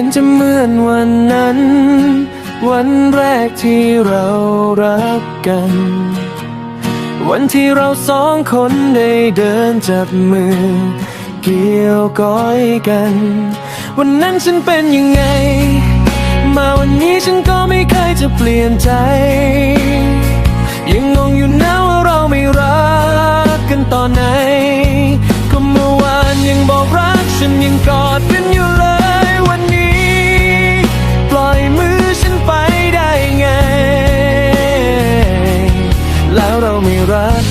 ห็นจะเหมือนวันนั้น วันแรกที่เรารักกัน วันที่เราสองคนได้เดินจับมือ เกี่ยวก้อยกัน วันนั้นฉันเป็นยังไง มาวันนี้ฉันก็ไม่เคยจะเปลี่ยนใจ ยังงงอยู่นะว่าเราไม่รักกันตอนไหน ก็เมื่อวานยังบอกรักฉันยังกอด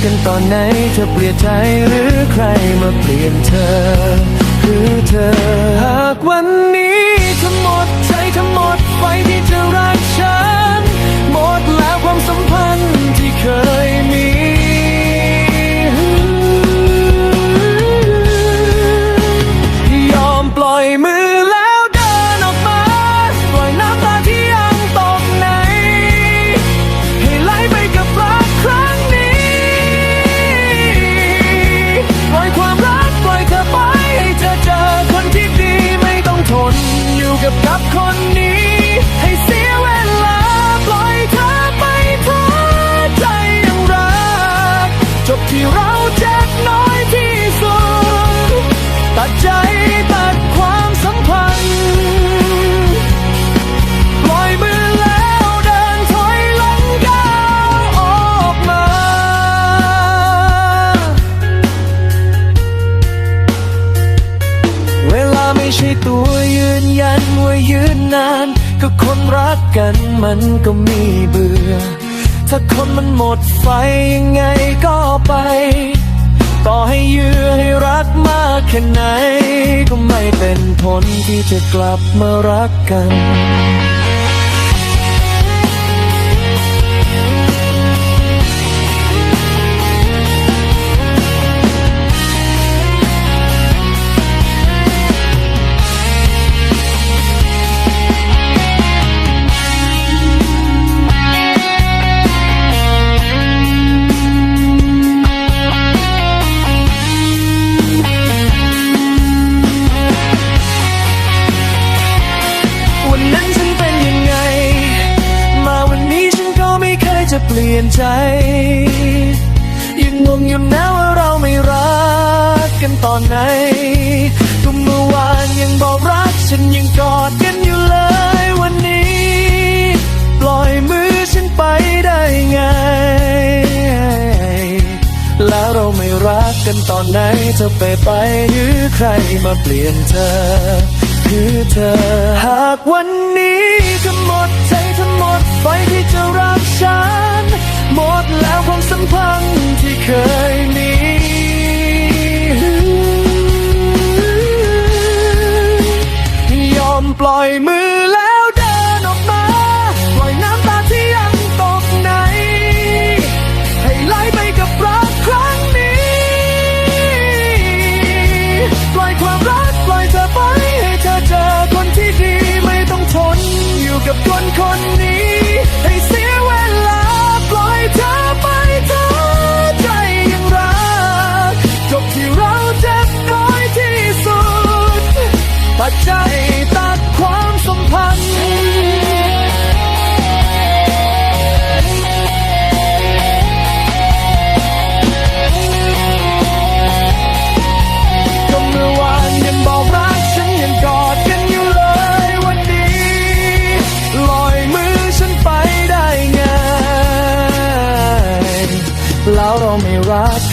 กันตอนไหนเธอเปลี่ยนใจหรือใครมาเปลี่ยนเธอ คือเธอ หากวันนี้ทั้งหมดใจทั้งหมดไฟที่จะรักฉัน ใช่ตัวยืนยันว่ายืนนาน ก็คนรักกันมันก็มีเบื่อ ถ้าคนมันหมดไฟยังไงก็ไป ต่อให้ยื้อให้รักมากแค่ไหน ก็ไม่เป็นผลที่จะกลับมารักกันวัน ลี่ยนใจ ยังงงอยู่นะว่าเราไม่รักกันตอนไหนก็เมื่อวานยังบอกรักฉันยังกอดกันอยู่เลยวันนี้ ปล่อยมือฉันไปได้ไง แล้วเราไม่รักกันตอนไหนเธอไปไปหรือใครมาเปลี่ยนเธอ คือเธอหากวันนี้ก็หมดใจทั้งหมดไฟที่จะรัก ฉัน หมดแล้วความสัมพันธ์ที่เคยมีย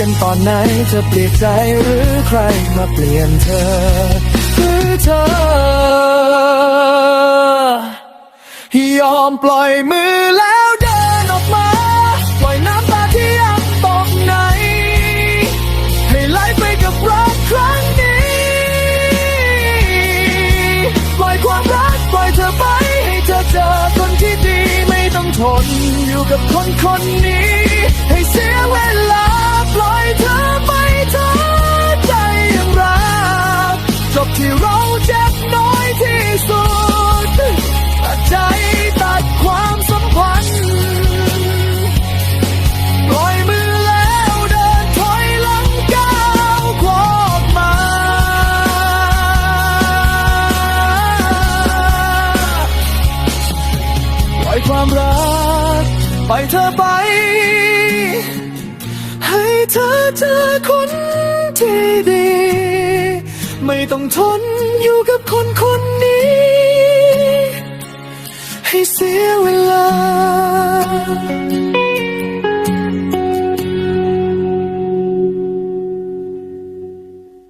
กันตอนไหนเธอเปลี่ยนใจหรือใครมาเปลี่ยนเธอคือเธอยอมปล่อยมือแล้วเดินออกมา ปล่อยน้ำตาที่ยังตกใน ให้ไหลไปกับรักครั้งนี้ ปล่อยความรักปล่อยเธอไป ให้เธอเจอคนที่ดีไม่ต้องทนอยู่กับคนคนนี้ เธอไปเธอใจยังรักจบที่เราเจ็บน้อยที่สุดตัดใจตัดความสัมพันธ์ปล่อยมือแล้วเดินถอยหลังก้าวควอกมา ปล่อยความรัก ไปเธอไป ธอเจอคนที่ดี ไม่ต้องทนอยู่กับคนคนนี้